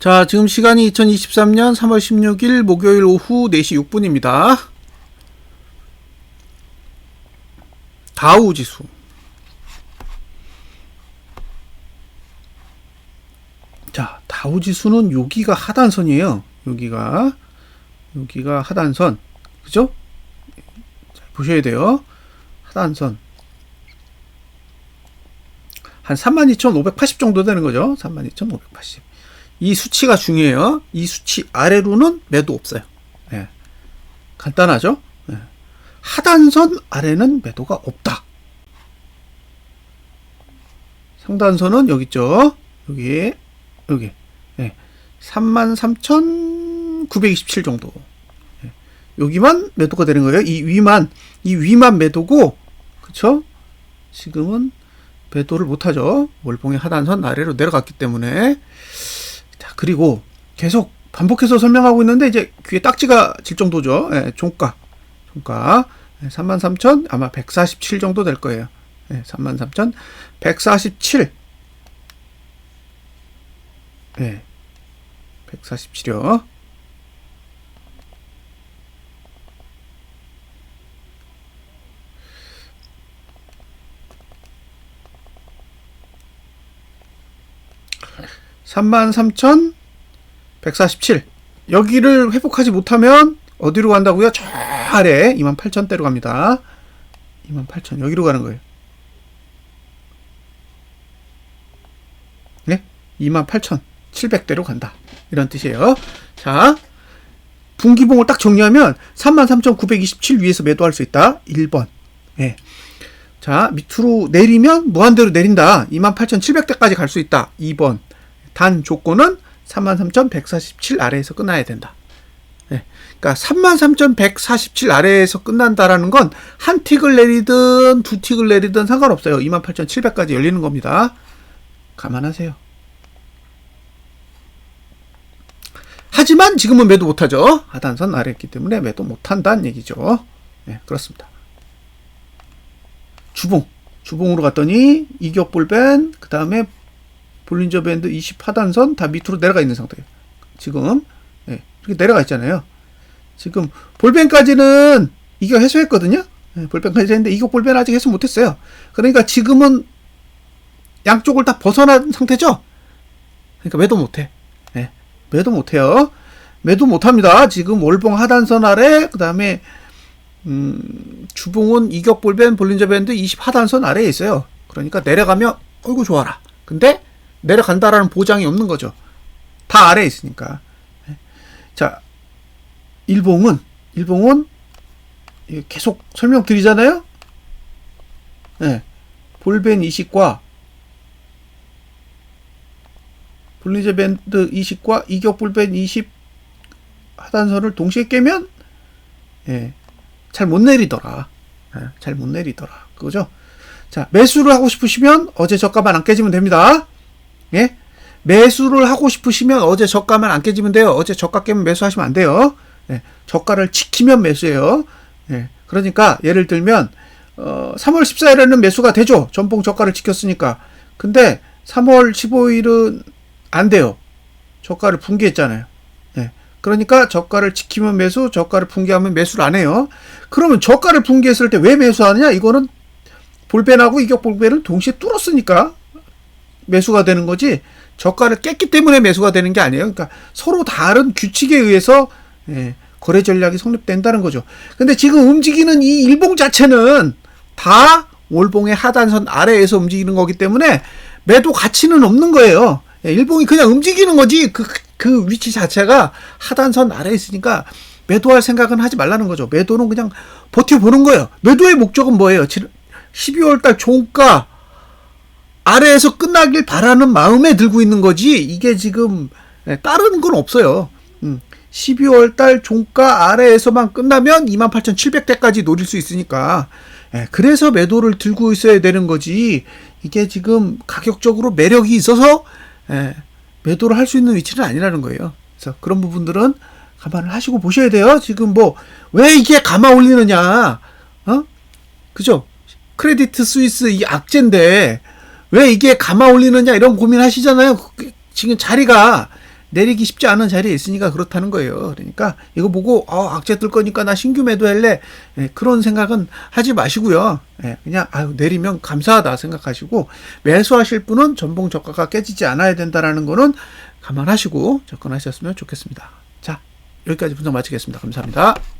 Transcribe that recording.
자, 지금 시간이 2023년 3월 16일 목요일 오후 4시 6분입니다. 다우 지수. 자, 다우 지수는 여기가 하단선이에요. 여기가 여기가 하단선. 그죠? 자, 보셔야 돼요. 하단선. 한 32,580 정도 되는 거죠. 32,580. 이 수치가 중요해요. 이 수치 아래로는 매도 없어요. 예. 간단하죠? 예. 하단선 아래는 매도가 없다. 상단선은 여기 있죠. 여기, 여기. 예. 33,927 정도. 예. 여기만 매도가 되는 거예요. 이 위만, 이 위만 매도고, 그쵸? 지금은 매도를 못하죠. 월봉의 하단선 아래로 내려갔기 때문에. 자, 그리고 계속 반복해서 설명하고 있는데 이제 귀에 딱지가 질 정도죠. 예, 종가. 종가. 예, 33,000 아마 147 정도 될 거예요. 예, 33,147. 예. 147이요. 삼만 삼천 백사십칠 여기를 회복하지 못하면 어디로 간다고요? 저 아래 28,000대로 갑니다. 28,000 여기로 가는 거예요. 네? 28,700대로 간다. 이런 뜻이에요. 자, 분기봉을 딱 정리하면 33,927 위에서 매도할 수 있다. 1번. 예. 자, 밑으로 내리면 무한대로 내린다. 28,700대까지 갈 수 있다. 2번. 단 조건은 33,147 아래에서 끝나야 된다. 네. 그러니까 33,147 아래에서 끝난다라는 건 한 틱을 내리든 두 틱을 내리든 상관없어요. 28,700까지 열리는 겁니다. 감안하세요. 하지만 지금은 매도 못하죠. 하단선 아래였기 때문에 매도 못한다는 얘기죠. 네, 그렇습니다. 주봉. 주봉으로 갔더니 이격볼벤, 그 다음에 볼린저 밴드 20 하단선 다 밑으로 내려가 있는 상태예요. 지금 예, 이렇게 내려가 있잖아요. 지금 볼벤까지는 이격 해소했거든요. 예, 볼벤까지 했는데 이격 볼벤 아직 해소 못했어요. 그러니까 지금은 양쪽을 다 벗어난 상태죠. 그러니까 매도 못해. 예, 매도 못해요. 매도 못합니다. 지금 월봉 하단선 아래 그 다음에 음, 주봉은 이격 볼벤 볼린저 밴드 20 하단선 아래에 있어요. 그러니까 내려가면 어이구 좋아라. 근데 내려간다라는 보장이 없는 거죠. 다 아래에 있으니까. 자, 일봉은, 일봉은 계속 설명드리잖아요? 네. 볼벤 이식과 볼리제 밴드 이식과 이격 볼벤 이식 하단선을 동시에 깨면 예, 잘 못 내리더라. 예, 잘못 내리더라. 그거죠? 자, 매수를 하고 싶으시면 어제 저가만 안 깨지면 됩니다. 예? 매수를 하고 싶으시면 어제 저가만 안 깨지면 돼요. 어제 저가 깨면 매수하시면 안 돼요. 예, 저가를 지키면 매수예요. 예, 그러니까 예를 들면 어, 3월 14일에는 매수가 되죠. 전봉 저가를 지켰으니까. 근데 3월 15일은 안 돼요. 저가를 붕괴했잖아요. 예, 그러니까 저가를 지키면 매수, 저가를 붕괴하면 매수를 안 해요. 그러면 저가를 붕괴했을 때 왜 매수하느냐? 이거는 볼벤하고 이격 볼벤을 동시에 뚫었으니까 매수가 되는 거지 저가를 깼기 때문에 매수가 되는 게 아니에요. 그러니까 서로 다른 규칙에 의해서 예, 거래 전략이 성립된다는 거죠. 근데 지금 움직이는 이 일봉 자체는 다 월봉의 하단선 아래에서 움직이는 거기 때문에 매도 가치는 없는 거예요. 예, 일봉이 그냥 움직이는 거지 그, 그 위치 자체가 하단선 아래에 있으니까 매도할 생각은 하지 말라는 거죠. 매도는 그냥 버텨보는 거예요. 매도의 목적은 뭐예요? 12월 달 종가 아래에서 끝나길 바라는 마음에 들고 있는 거지 이게 지금 다른 건 없어요. 12월 달 종가 아래에서만 끝나면 28,700대까지 노릴 수 있으니까 그래서 매도를 들고 있어야 되는 거지 이게 지금 가격적으로 매력이 있어서 매도를 할 수 있는 위치는 아니라는 거예요. 그래서 그런 부분들은 감안을 하시고 보셔야 돼요. 지금 뭐 왜 이게 감아 올리느냐, 어? 그죠? 크레디트 스위스 이 악재인데 왜 이게 감아 올리느냐 이런 고민하시잖아요. 지금 자리가 내리기 쉽지 않은 자리에 있으니까 그렇다는 거예요. 그러니까 이거 보고 아, 악재 뜰 거니까 나 신규 매도할래. 예, 그런 생각은 하지 마시고요. 예, 그냥 아유 내리면 감사하다 생각하시고 매수하실 분은 전봉 저가가 깨지지 않아야 된다라는 거는 감안하시고 접근하셨으면 좋겠습니다. 자, 여기까지 분석 마치겠습니다. 감사합니다.